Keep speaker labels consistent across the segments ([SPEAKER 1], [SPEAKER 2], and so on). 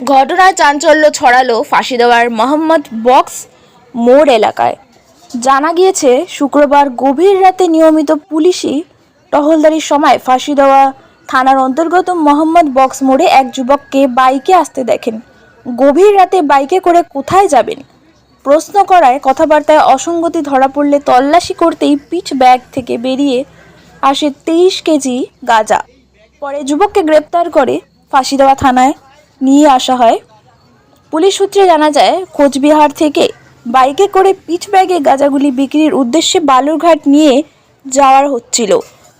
[SPEAKER 1] ঘটনায় চাঞ্চল্য ছড়ালো ফাঁসি দেওয়ার মোহাম্মদ বক্স মোড় এলাকায়। জানা গিয়েছে, শুক্রবার গভীর রাতে নিয়মিত পুলিশি টহলদারির সময় ফাঁসি দেওয়া থানার অন্তর্গত মোহাম্মদ বক্স মোড়ে এক যুবককে বাইকে আসতে দেখেন। গভীর রাতে বাইকে করে কোথায় যাবেন? প্রশ্ন করায় কথাবার্তায় অসঙ্গতি ধরা পড়লে তল্লাশি করতেই পিঠ ব্যাগ থেকে বেরিয়ে আসে তেইশ কেজি গাঁজা। পরে যুবককে গ্রেপ্তার করে ফাঁসি দেওয়া থানায় নিয়ে আসা হয়। পুলিশ সূত্রে জানা যায়, কোচবিহার থেকে বাইকে করে পিচ ব্যাগে গাঁজাগুলি বিক্রির উদ্দেশ্যে বালুরঘাট নিয়ে যাওয়ার হচ্ছিল।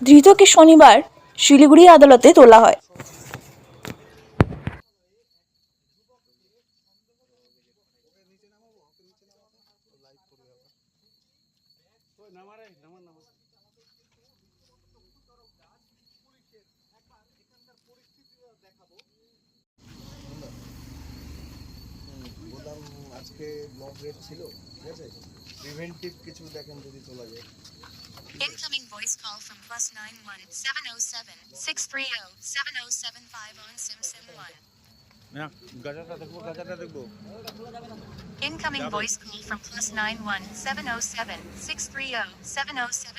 [SPEAKER 1] ধৃতকে শনিবার শিলিগুড়ি আদালতে তোলা হয়।
[SPEAKER 2] বললাম আজকে ব্লক রেট ছিল ঠিক আছে প্রিভেন্টিভ কিছু দেখেন যদি তোলা যায়
[SPEAKER 3] Incoming voice call from plus nine one seven oh seven six three oh seven oh seven five on Sim Sim one.
[SPEAKER 4] না গাজাটা দেখবো গাজাটা দেখবো
[SPEAKER 3] Incoming voice call from plus nine one seven oh seven six three oh seven oh seven five on